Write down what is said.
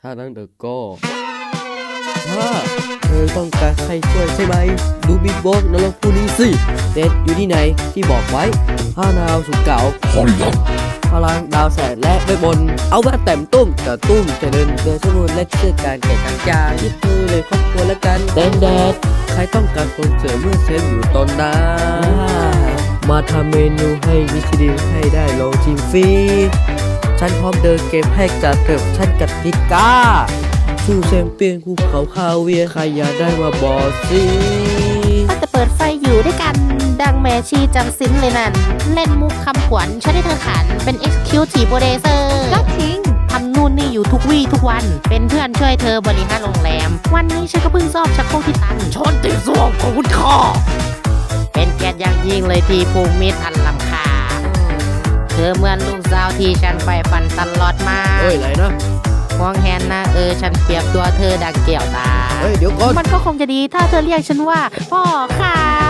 ถ้านั้นเดอะก็ถ้าเธอต้องการใครช่วยใช่ไหม ดูบิ๊กบอกนรกผู้นี้สิเด็ดอยู่ที่ไหนที่บอกไว้ห้านาวสุดเก่า Hurry up. พลังดาวแสนและเวทมนต์เอามาแต่มตุ้มแต่ตุ้มจะเดินเดินสมุนและเชื่อการแข่งขันจายึดมือเลยครอบครัวและกันแดนแดดใครต้องการคนเสริมเมื่อเซฟอยู่ตอนนั้นมาทำเมนูให้วิชิดิให้ได้ลองชิมฟรี ฉันพร้อมเดินเกมให้กับเถิบฉันกับพิก้าสู้แชมเปี้ยนภูเขาคาเวียร์ใครอยากได้มาบอกสิก็จะเปิดไฟอยู่ด้วยกัน ดังแมชีจังซินเลยนั่น เล่นมุกคำขวัญฉันให้เธอขัน เป็น Executive Producer ก็ทิ้งทำนู่นนี่อยู่ทุกวี่ทุกวัน เป็นเพื่อนช่วยเธอบริหารโรงแรม วันนี้ฉันก็เพิ่งซ่อมชักโครกที่ตันชนติดสวมของคุณค่อเป็นเกียรติอย่างยิ่งเลยที่ภูมิตรอันลำคาญเธ อเหมือนลูกสาวที่ฉันไปฝันตลอดมาเฮ้ยอะไรนะห่วงแหนนะเออฉันเปรียบตัวเธอดังเกี่ยวตา เฮ้ยเดี๋ยวก่อน มันก็คงจะดีถ้าเธอเรียกฉันว่าพ่อค่ะ